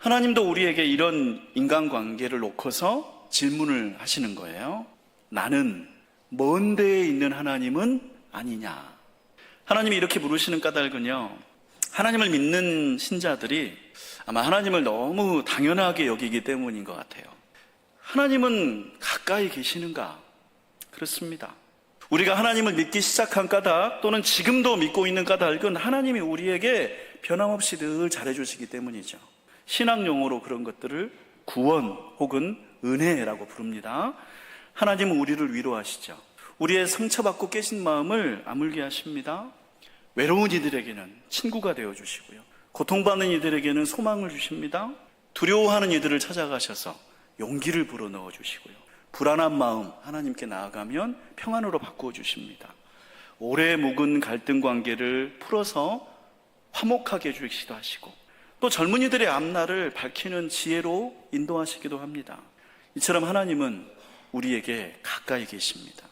하나님도 우리에게 이런 인간관계를 놓고서 질문을 하시는 거예요. 나는 먼 데에 있는 하나님은 아니냐. 하나님이 이렇게 물으시는 까닭은요. 하나님을 믿는 신자들이 아마 하나님을 너무 당연하게 여기기 때문인 것 같아요. 하나님은 가까이 계시는가? 그렇습니다. 우리가 하나님을 믿기 시작한 까닭 또는 지금도 믿고 있는 까닭은 하나님이 우리에게 변함없이 늘 잘해주시기 때문이죠. 신학 용어로 그런 것들을 구원 혹은 은혜라고 부릅니다. 하나님은 우리를 위로하시죠. 우리의 상처받고 깨진 마음을 아물게 하십니다. 외로운 이들에게는 친구가 되어 주시고요. 고통받는 이들에게는 소망을 주십니다. 두려워하는 이들을 찾아가셔서 용기를 불어넣어 주시고요. 불안한 마음 하나님께 나아가면 평안으로 바꾸어 주십니다. 오래 묵은 갈등 관계를 풀어서 화목하게 해주시기도 하시고 또 젊은이들의 앞날을 밝히는 지혜로 인도하시기도 합니다. 이처럼 하나님은 우리에게 가까이 계십니다.